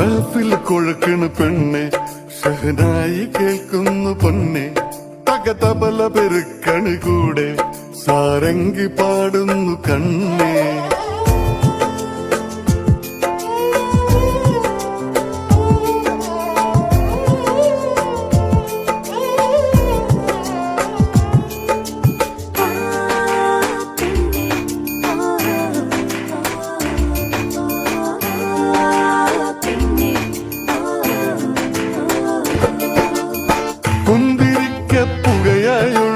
മഹഫിൽ കൊഴുക്കണ് പെണ്ണെ സഹനായി കേൾക്കുന്നു പൊന്നെ. തക തബല പെരുക്കണ് കൂടെ സാരംഗി പാടുന്നു കണ്ണേ. கைகள்